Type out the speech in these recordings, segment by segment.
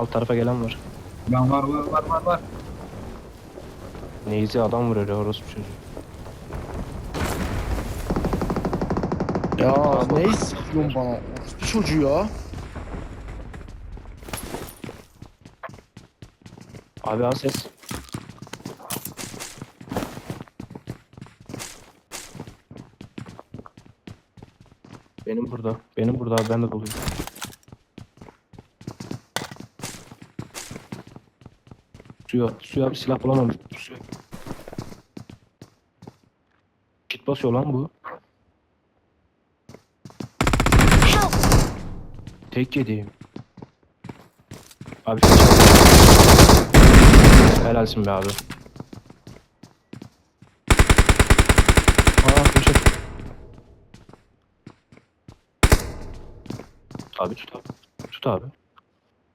Alt tarafa gelen var. Ben var var var var var. Neyzi adam vuruyor ya orospu çocuğu. Ya ne istiyorsun bana? Bu çocuğu ya. Abi al ses. Benim burada. Benim burada abi ben de doluyum. Suya, suya bir silah bulamamış. Suya. Kit basıyor lan bu. Tek yediğim. Abi kaç. Helalsin be abi. Aa köşe. Abi tut abi. Tut abi.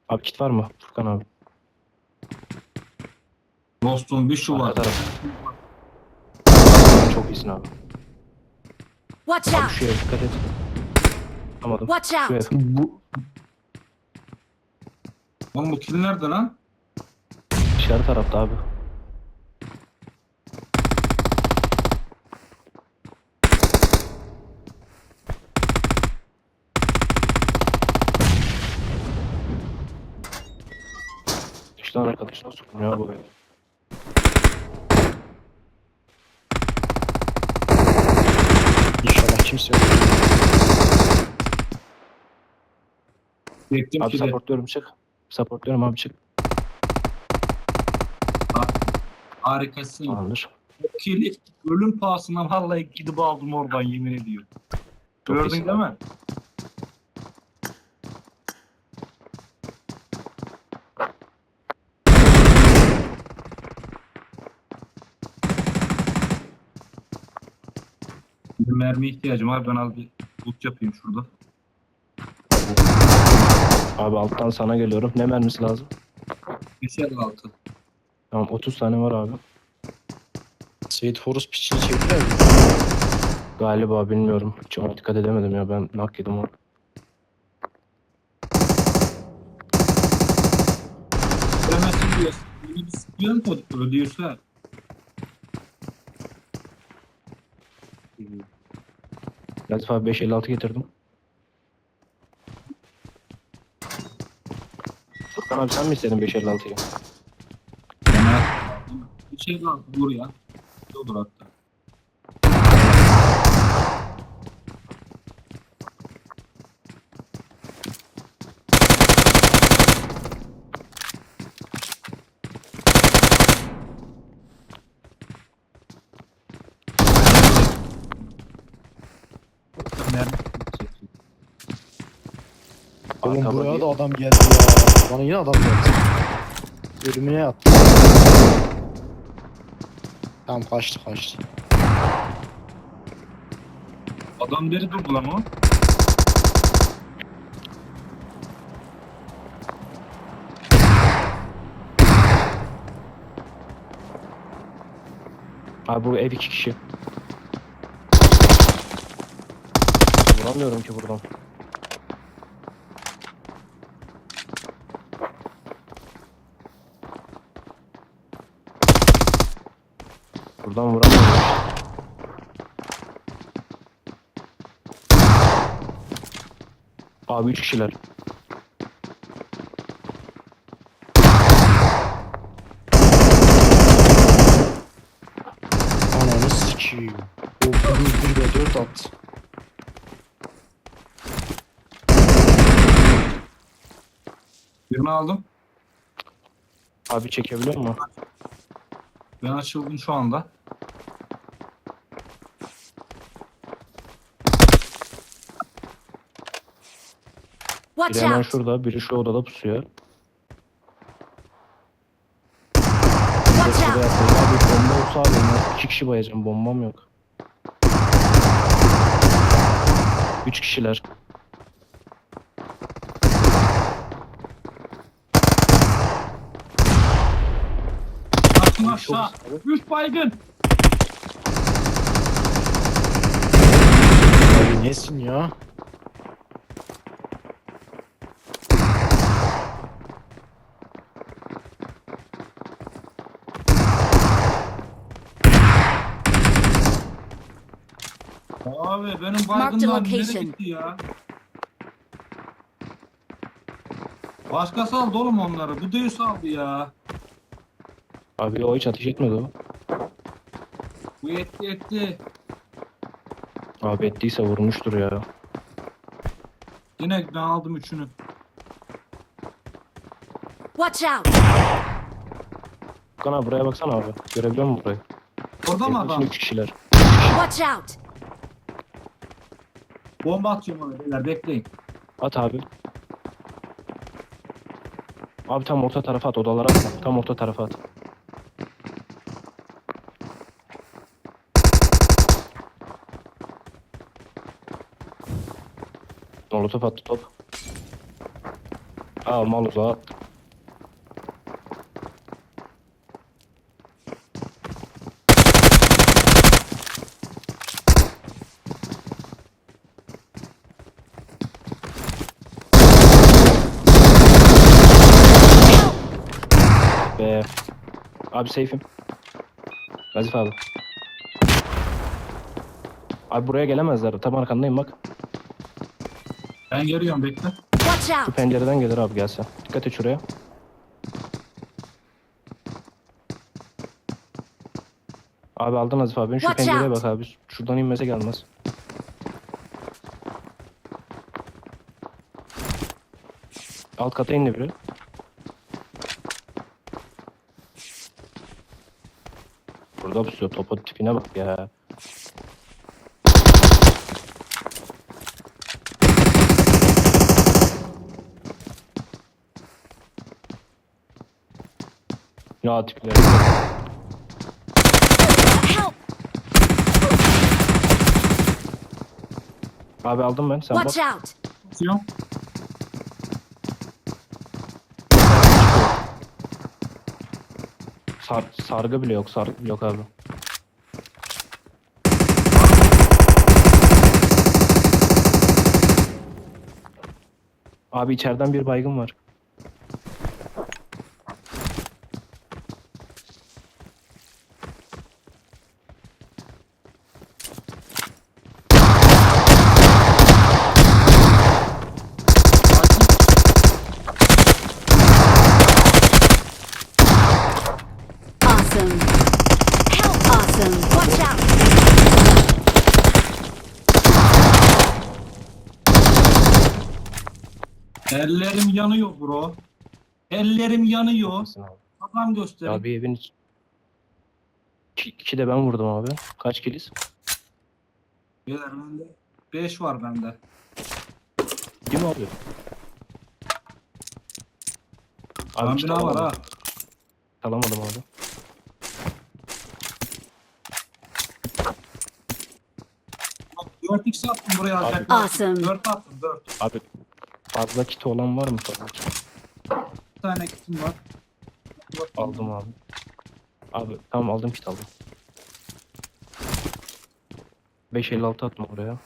Abi kit var mı? Furkan abi. Dostum bir şu var. Arka taraf. Çok iyisin abi. Watch Abi out! şu eve dikkat et. Tutamadım. Watch out! Bu Lan bu kill nerede lan? Dışarı tarafta abi. Dıştan arkadaşına sokunuyor bu inşallah kimse yok. Bektim Abi ki de. supportluyorum çık. Supportluyorum abi çık. Harikasın. Tamamdır. Bu kill'i ölüm pahasına vallahi gidip aldım oradan yemin ediyorum. Çok Gördün iyisin değil abi. mi? Mermi ihtiyacım var. Ben al bir loot yapayım şurada. Abi alttan sana geliyorum. Ne mermisi lazım? 556. Tamam 30 tane var abi. Seyit Horus piçini çevirdiler mi? Galiba bilmiyorum. Hiç ona dikkat edemedim ya ben nak yedim onu. Diyorsun. Bir ödüyorsa. Latif abi 556 getirdim. Furkan abi sen mi istedin 556'yı? Ömer. Bir şey var vur ya. Olur hatta. Mermi çekiyor. Oğlum Arka buraya da adam geldi ya. Bana yine adam geldi. Ölümüne yattı. Tamam kaçtı kaçtı. Adam beri durdu lan o. Abi bu ev iki kişi. Vuramıyorum ki. Buradan vuramıyorum. Abi üç kişiler. Ananı sikiyim. O bir bir ve dört at. Birini aldım. Abi çekebiliyor musun? Ben açıldım şu anda. Watch Biri hemen out! şurada, biri şu odada pusuyor. Watch Şurada out! Abi bomba olsa abi ben iki kişi bayacağım. Bombam yok. Üç kişiler. Atın aşağı. Üç baygın. Abi nesin ya? Abi benim baygınlar nereye location. gitti ya? Başkası aldı oğlum onları. Bu Deus aldı ya. Abi o hiç ateş etmedi o. Bu etti etti. Abi ettiyse vurmuştur ya. Yine ben aldım üçünü. Watch out! Furkan abi buraya baksana abi. Görebiliyor musun burayı? Orada mı Evin adam? üç kişiler. Watch out! Bomba atıyorum ona beyler bekleyin. At abi. Abi tam orta tarafa at odalara atma. Tam orta tarafa at. Molotof attı top. Aa mal uzağa attı. Be. Abi safe'im. Nazif abi. Abi buraya gelemezler. Tam arkandayım bak. Ben geliyorum bekle. Watch Şu out! pencereden gelir abi gelse. Dikkat et şuraya. Abi aldın Nazif abi. Şu Watch pencereye out. bak abi. Şuradan inmese gelmez. Alt kata indi biri. Burada pusuyor. Topa tipine bak ya. Ya tipler. Abi aldım ben. Sen bak. Watch out! Atıyorum. Sar, sargı bile yok. Sargı yok abi. Abi içeriden bir baygın var. Awesome! Help! Awesome! Watch out! Ellerim yanıyor bro. Ellerim yanıyor. Abi. Adam gösterin. Abi evin iç... İki, iki de ben vurdum abi. Kaç kiliz? Beyler bende. 5 var bende. Mi abi? Abi hiç bina var ha. Alamadım abi. Bak 4x attım buraya. Abi. Awesome. 4 attım 4. Abi fazla kit olan var mı? Fazla kit? Bir tane kitim var. Aldım abi. Abi tamam aldım kit aldım. 556 atma buraya.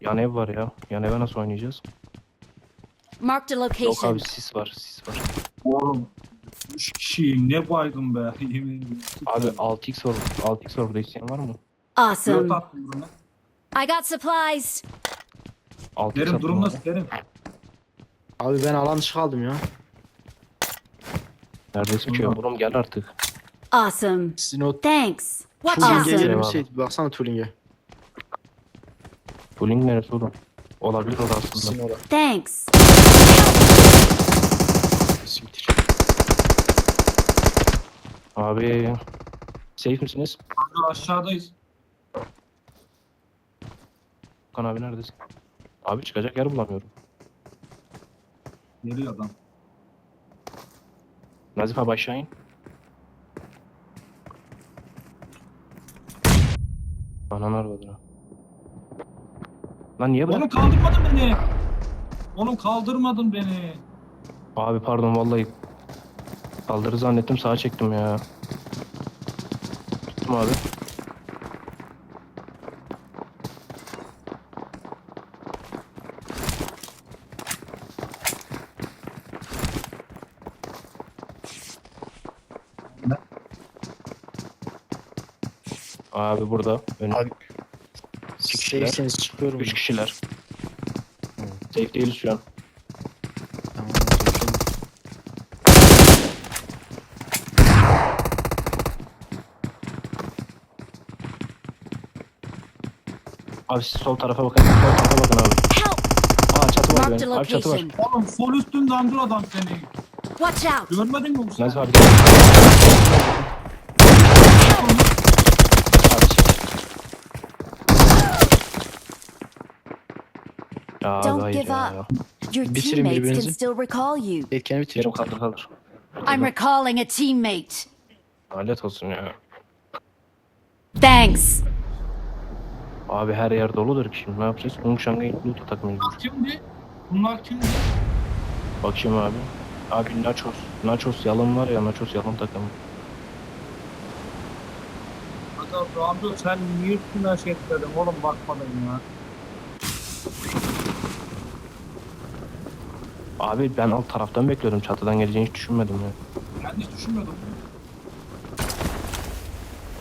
Yan ev var ya. Yan eve nasıl oynayacağız? Marked a Yok location. abi sis var sis var. Oğlum. 3 kişiyim ne baydım be. Yemin. Abi 6x var. 6x var burada isteyen var mı? 4 Awesome! attım buraya. I got supplies! 6x Derim attım durum nasıl derim. Abi ben alan dışı kaldım ya. Neredesin ki? Oğlum gel artık. Awesome! Sizin o Thanks! Watch Tuling'e! Awesome. gelmişseydi. Baksana Tuling'e. Pulling neresi oğlum? Olabilir. Sizin orada. Thanks! Siktir. Abi safe misiniz? Kanka aşağıdayız. Kan abi neredesin? Abi çıkacak yer bulamıyorum. Geliyor adam. Nazif abi aşağı in. Ananı arvadına. Lan niye Oğlum bırak? kaldırmadın beni. Oğlum kaldırmadın beni. Abi pardon vallahi. Kaldırı zannettim sağa çektim ya. Tuttum abi. Abi burada. Ön... Abi. Değilseniz çıkıyorum. Üç kişiler. Safe değiliz şu an. Tamam. Abi siz sol tarafa bakın. Sol tarafa bakın abi. Help! Aa çatı var benim. Abi çatı var. Oğlum sol üstünden dur adam seni. Watch out! Görmedin mi bu abi gel. Abi çek. Ya abi Don't hayır give ya. Your Bitirin teammates can birbirinizi. still recall you. Erken bitir. Yerim kaldır kaldır. I'm recalling a teammate. Alet olsun ya. Thanks. Abi her yer doludur ki şimdi ne yapacağız? Kung Shang'ı loot atak mecbur. Bunlar kimdi? Bunlar kimdi? Bakayım abi. Abi Nachos. Nachos yalın var ya Nachos yalın takımı. Adam Rambo sen niye üstünden şey etmedin oğlum bakmadın ya. Abi ben alt taraftan bekliyordum. Çatıdan geleceğini hiç düşünmedim ya. Ben hiç düşünmedim.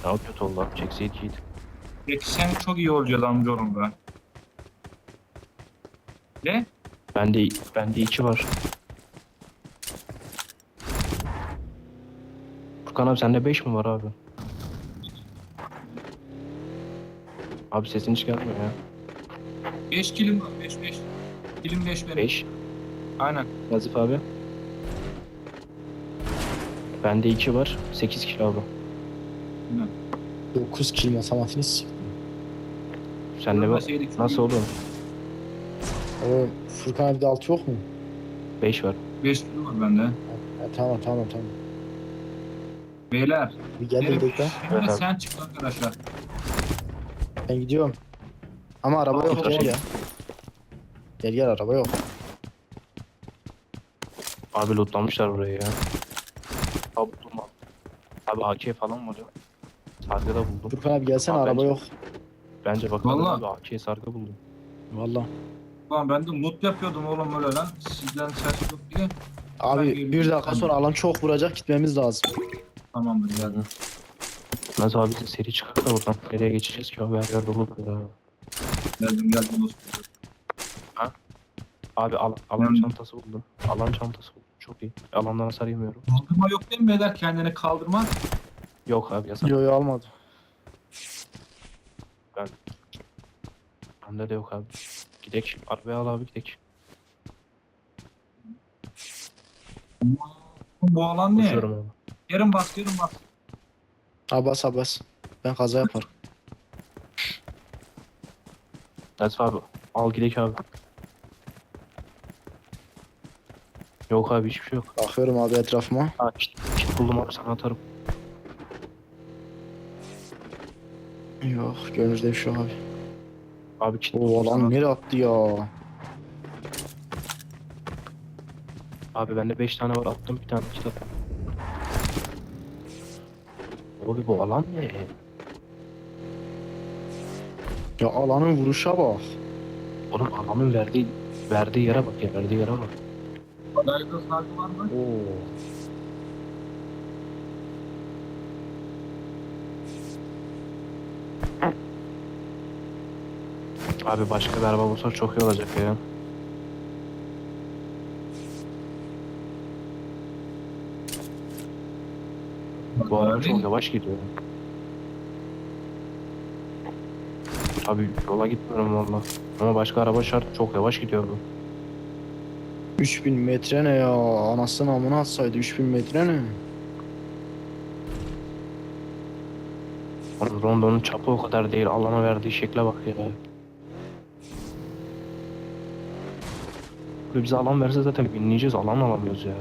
Ya kötü oldu abi. Çekseydik iyiydi. Peki sen çok iyi olacaksın amcaoğlum ben. Ne? Bende, bende iki var. Furkan abi sende beş mi var abi? Abi sesin hiç gelmiyor ya. 5 kilim var 5 5. Kilim 5 benim. Beş. Aynen. Nazif abi. Bende iki var. Sekiz kilo abi. 9 kill matematiğini s- Sende var. Görmeseydik çok Nasıl oğlum? Oğlum Furkan abi de 6 yok mu? Beş var. 5 kilo var bende. Ha, tamam tamam tamam. Beyler. Bir gel. Şimdi Evet abi. sen çık arkadaşlar. Ben gidiyorum. Ama araba yok gel ya. Gel gel araba yok. Abi lootlamışlar burayı ya. Abi buldum abi. Abi AK falan var ya. Sargı da buldum. Furkan abi gelsene Abi araba bence- yok. Bence bakalım Vallahi. abi AK sargı buldum. Valla. Ulan ben de mut yapıyordum oğlum öyle lan. Sizden ses yok diye. Abi bir dakika sonra alan çok vuracak gitmemiz lazım. Tamamdır geldim. Nasıl abi seri çıkar da buradan. Nereye geçeceğiz ki abi her yer dolu ya. Geldim geldim dostum. Abi al, alan Hmm. çantası buldum. Alan çantası buldum. Çok iyi. Alandan hasar yemiyorum. Kaldırma yok değil mi beyler kendini kaldırma? Yok abi yasak. Yo yo almadı. Bende de yok abi. Gidek. Arabaya al abi gidek. Bu alan ne? Koşuyorum abi. Yarın bas yarın bas. Abbas Abbas. Ben kaza yaparım. Nasıl abi? Al gidek abi. Yok abi hiçbir şey yok. Bakıyorum abi etrafıma. Ha kit, kit buldum abi sana atarım. Yok gönülde bir şey yok abi. Abi kit buldum alan sana. nereye attı ya? Abi bende 5 tane var attım bir tane kit attım. Abi bu alan ne? Ya alanın vuruşa bak. Oğlum alanın verdiği verdiği yere bak ya verdiği yere bak. Adayda sargı var mı? Oo. Abi başka bir araba bulsak çok iyi olacak ya. Bu araba çok yavaş gidiyor. Abi yola gitmiyorum valla. Ama başka araba şart çok yavaş gidiyor bu. 3000 metre ne ya? Anasını amına atsaydı 3000 metre ne? Oğlum Rondon'un çapı o kadar değil. Alana verdiği şekle bak ya. Böyle bize alan verse zaten binleyeceğiz. Alan alamıyoruz ya.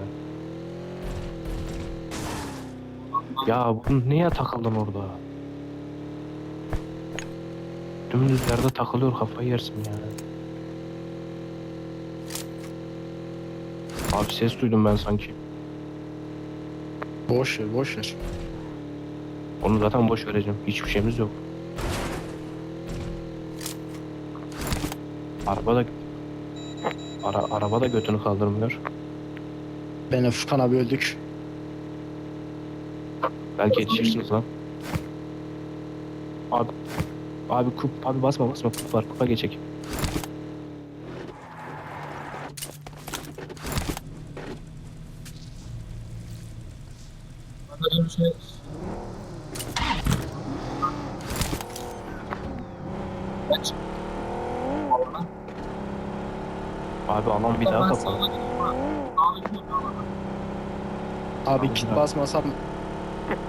Ya bu niye takıldın orada? Dümdüz yerde takılıyor kafayı yersin ya. Abi ses duydum ben sanki. Boş ver boş ver. Onu zaten boş vereceğim. Hiçbir şeyimiz yok. Araba da Ara, araba da götünü kaldırmıyor. Benle Furkan abi öldük. Belki yetişirsiniz lan. Abi Abi kup abi basma basma kup var kupa geçecek. Böyle bir şey. Kaç. Oradan. Abi alan bir daha Ben kapalı. sağa gidiyorum ha. Sağa gidiyorum ha. Abi kit basmasam.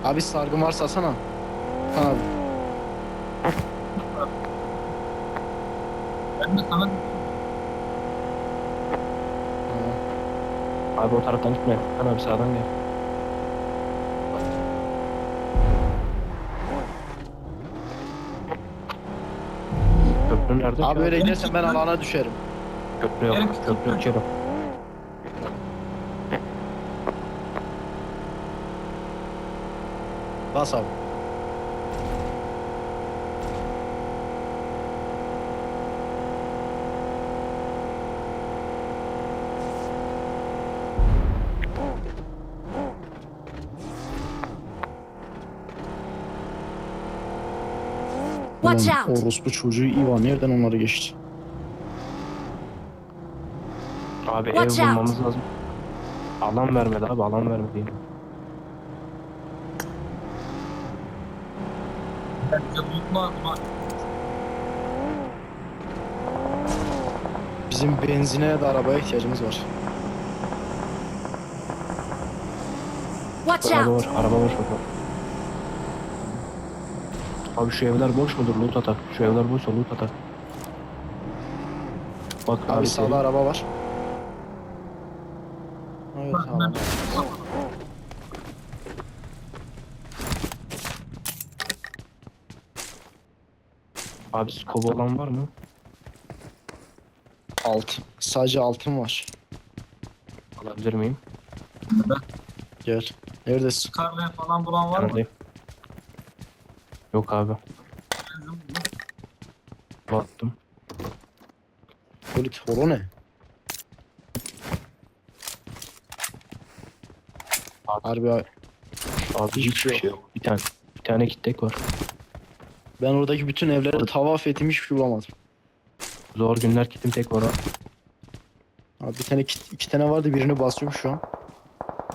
Abi sargın varsa sana. Abi. Ben de sana Tamam. Abi o taraftan gitme. Kan abi sağdan gel. Köprü nerede? Abi öyle gidersen ben alana düşerim. Köprü yok. Gerek- Köprü yok Bas abi. Watch out! Orospu çocuğu İva nereden onları geçti? Abi Watch ev out. bulmamız lazım. Alan vermedi abi alan vermedi. Ha. Bizim benzine da arabaya ihtiyacımız var. Watch Araba out! var araba var bakalım. Abi şu evler boş mudur? Loot atak. Şu evler boşsa loot atak. Bak Abi, abi, sağda araba var. Evet abi. Abi skobu olan var mı? Alt. Sadece altın var. Alabilir miyim? Gel. Neredesin? Scarlet falan bulan var mı? Yok abi. Benzin buldum. Baktım. Polit holo ne? Harbi abi. Abi Hiçbir hiçbir şey şey yok. Bir tane. Bir tane kitlek var. Ben oradaki bütün evleri tavaf ettim hiçbir şey bulamadım. Zor günler kitim tek var. ha. Abi bir tane kit, iki tane vardı birini basıyorum şu an.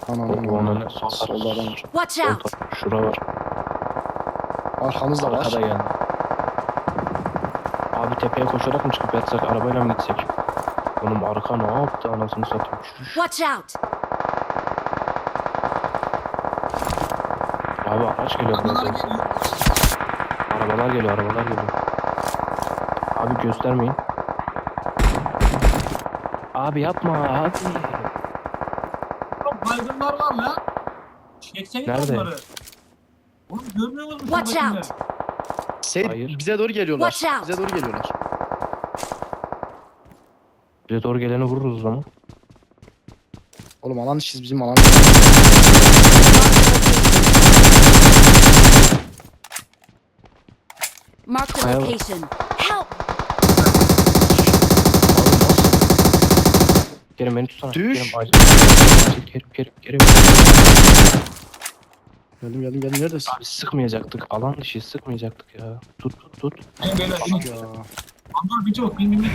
Anam O- anam. sol taraf. Solda adam var. Watch Sol out! taraf. Şura var. Arkamızda Arkada var. geldi. Abi tepeye koşarak mı çıkıp yatsak arabayla mı gitsek? Oğlum arka ne yaptı anasını satayım. Şuş. Watch out! Abi araç geliyor. Geliyor. Arabalar geliyor arabalar geliyor. Abi göstermeyin. Abi yapma abi. Oğlum baygınlar var lan. Çekseniz Nerede? onları. Oğlum görmüyor musun? Watch şuradakileri? out! Seyit Hayır. bize doğru geliyorlar. Watch out. Bize doğru geliyorlar. Bize doğru geleni vururuz o zaman. Oğlum alan dışıyız bizim alan. Mark the location. Help! Kerim beni tutsana. Düş. Kerim acil. Acil, Kerim Kerim Kerim. Geldim geldim geldim neredesin? Abi sıkmayacaktık. Alan dışı sıkmayacaktık ya. Tut tut tut. Hey beyler. Bak ya. Andor bir. Bin bin bin.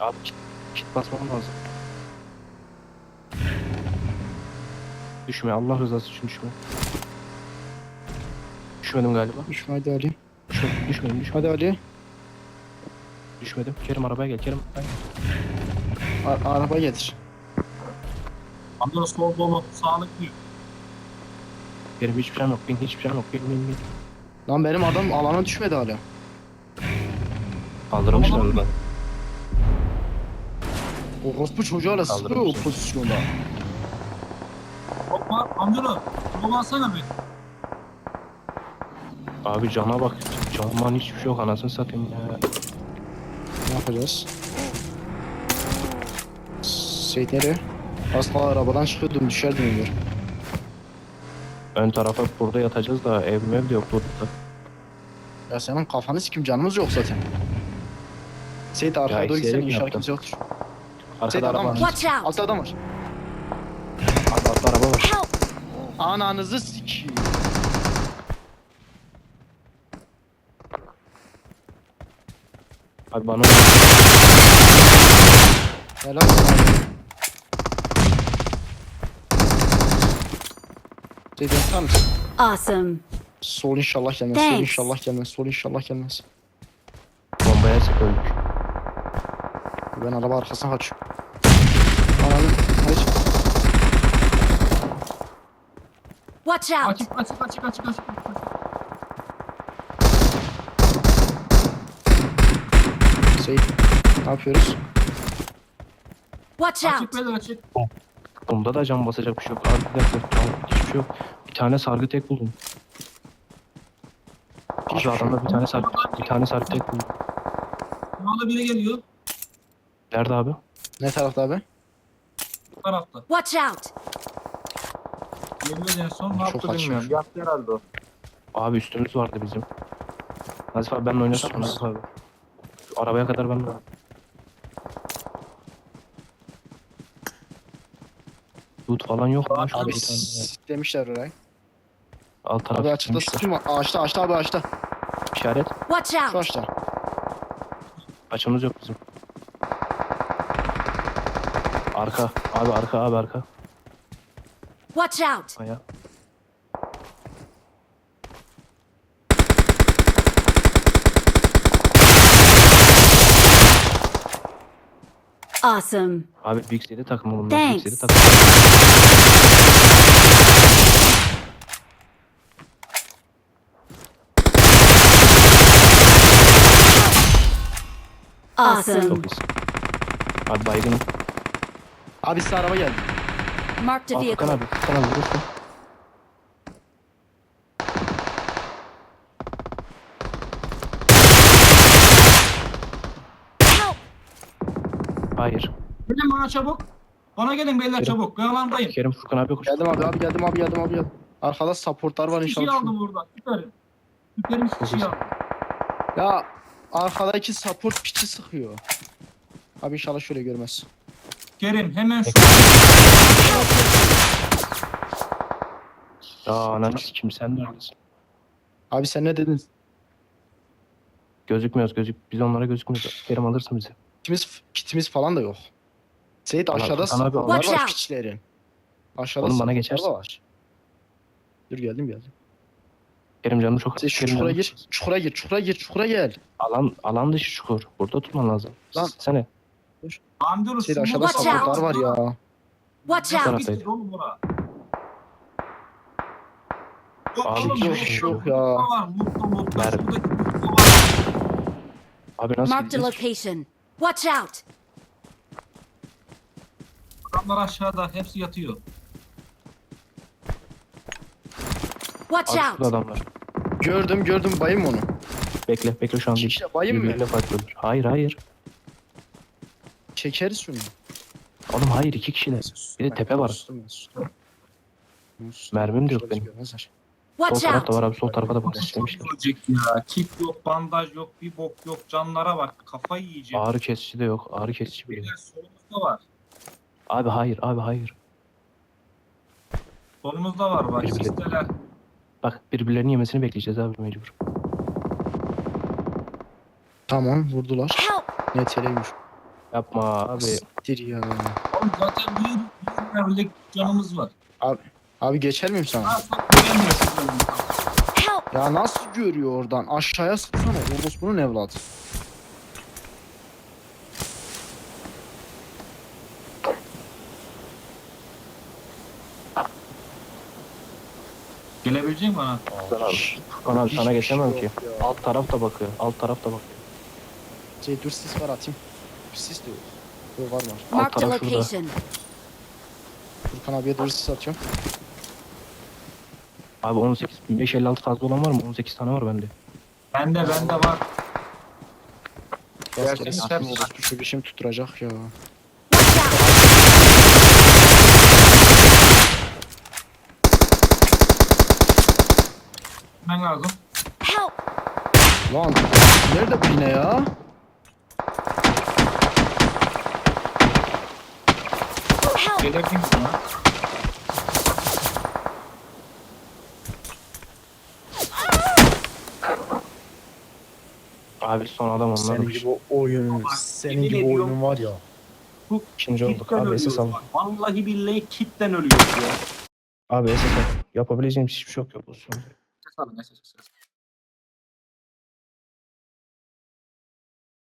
Abi kit, kit basmam lazım. Düşme Allah rızası için düşme. Düşmedim galiba. Düşme hadi Ali. Düşmedim düşmedim düşmedim. Hadi Ali. Düşmedim. Kerim arabaya gel Kerim. A- araba getir. Andor sol dolu. Sağlık diyor. Kerim hiçbir şeyim yok. Bin hiçbir şeyim yok. Bin bin bin. Lan benim adam alana düşmedi hala. Kaldırmışlar oradan. Orospu çocuğu hala sıkıyor o pozisyonda. Hop var. Andor'u. Solu alsana bir. Abi cana bak. Canman hiçbir şey yok anasını satayım ya. Ne yapacağız? Seyit nereye? Asla arabadan çıkıyordum düşerdim diyor. Ön tarafa burada yatacağız da ev mev de yok burada. Ya senin kafanı sikim canımız yok zaten. Seyit arkaya Ya doğru gitsene inşallah yaptım. kimse yoktur. Arkada Seyit araba adam var. var. Watch out! Altta adam var. Altta altta araba var. Ananızı sikeyim. Abi bana Helal. Seyit tutar mısın? Awesome. Sol inşallah gelmez. Sol Thanks. inşallah gelmez. Sol inşallah gelmez. bomba yersek öldük. Ben araba arkasına kaçıyorum. Ananı. Hayır. Watch out. Açık açık açık açık açık. Seyit. Ne yapıyoruz? Watch out. Açık beyler açık. Bunda da cam basacak bir şey yok. Abi bir dakika cam hiçbir şey yok. Bir tane sargı tek buldum. Şey adamda bir tane sargı, bir tane sargı tek buldum. Buna biri geliyor. Nerede abi? Ne tarafta abi? Bu tarafta. Watch out. Geliyor en son. Ne Çok yaptı açmış. bilmiyorum. Yattı herhalde o. Abi üstümüz vardı bizim. Nazif abi benimle oynasın Üstümüz. Nazif abi. Arabaya kadar ben Loot falan yok mu? Şurada Abi bir tane ya. siklemişler orayı. Alt taraf Abi açıkta gitmişler. Ağaçta ağaçta abi ağaçta. İşaret. Watch Şu out. ağaçta. Açımız yok bizim. Arka. Abi arka abi arka. Watch out. Aya. Awesome. Abi Big City takımı bunlar. Big Thanks. City takımı. Awesome. Çok iyisin. Abi baygın. Abi size araba geldi. Marked a Furkan vehicle. abi. Furkan abi vurursun. Help. Hayır. Gelin bana çabuk. Bana gelin beyler Kerim. çabuk. Ben alandayım. Kerim Furkan abi koş. Geldim abi abi geldim abi geldim abi geldim. Arkada supportlar var kişiyi inşallah. aldım burada. Süperim. Süperim kişiyi aldım. Ya arkadaki support piçi sıkıyor. Abi inşallah şöyle görmez. Kerim hemen şu Ya ananı sikim sen neredesin? Abi sen ne dedin? Gözükmüyoruz gözük. Biz onlara gözükmüyoruz. Kerim alırsın bizi. Kitimiz, kitimiz falan da yok. Seyit Ulan aşağıda Furkan abi var out. piçlerin. Aşağıda Oğlum bana supportlar geçersin. da var. Dur geldim geldim. Kerim canım çok Seyit şu Kerim çukura canım- gir. Çukura gir. Çukura gir. Çukura gel. Alan, alan dışı çukur. Burada tutman lazım. Lan. Sene. Andırız. Seyit aşağıda Watch out. var ya. Watch out. taraftaydı. Oğlum bura. Abi oğlum, yok, şey yok, yok ya. Var, mutlu mutlu. Şuradaki mutlu var. Abi nasıl Marked a gideceğiz? location. Watch out. Adamlar aşağıda. Hepsi yatıyor. Watch Abi out. adamlar. Gördüm gördüm bayım onu. Bekle bekle şu an değil. İşte bayım mı? Birbiriyle fightlıyorlar. Hayır hayır. Çekeriz şunu. Oğlum hayır iki kişiler. Bir de tepe var. Sustum ben, sustum. Sustum. Mermim de yok benim. görmezler. Sol Watch out. var abi sol tarafa da istemişler. ölecek ya? Kit yok, bandaj yok, bir bok yok. Canlara bak. Kafayı yiyecek. Ağrı kesici de yok. Ağrı kesici bile yok. Solumuzda var. Abi hayır abi hayır. Solumuzda var bak. Birbirine- Sisteler. Bak birbirlerinin yemesini bekleyeceğiz abi mecbur. Tamam vurdular. Ne teleymiş. Yapma abi. Siktir ya. Oğlum zaten bir, bir mermilik canımız var. Abi geçer miyim sana? Göremiyorsun. Ya nasıl görüyor oradan? Aşağıya sıksana. Orospu'nun evladı. Gelebilecek mi bana? Furkan abi. Furkan abi sana Hiçbir geçemem şey ki. ya. Alt taraf da bakıyor. Alt taraf da bakıyor. Şey dur sis var atayım. Sis diyor. Yok var var. Marked a taraf şurada. location. Furkan abiye dur sis atıyorum. Abi 18, 556 fazla olan var mı? 18 tane var bende. Bende bende var. Rastgele Gerçekten sıkım hepsi- orospu şu bir şey tutturacak ya. Watch out. Ben lazım. Help. Lan nerede bu yine ya? Mi bana? Abi son adam onlar. Senin gibi oyun, senin yemin gibi ediyorum. oyunun var ya. Bu İkinci olduk. kitten Abi SS ölüyoruz al. bak. Vallahi billahi kitten ölüyoruz ya. Abi SS al. Yapabileceğim hiçbir şey yok ya pozisyonda. Ses ses, ses, ses.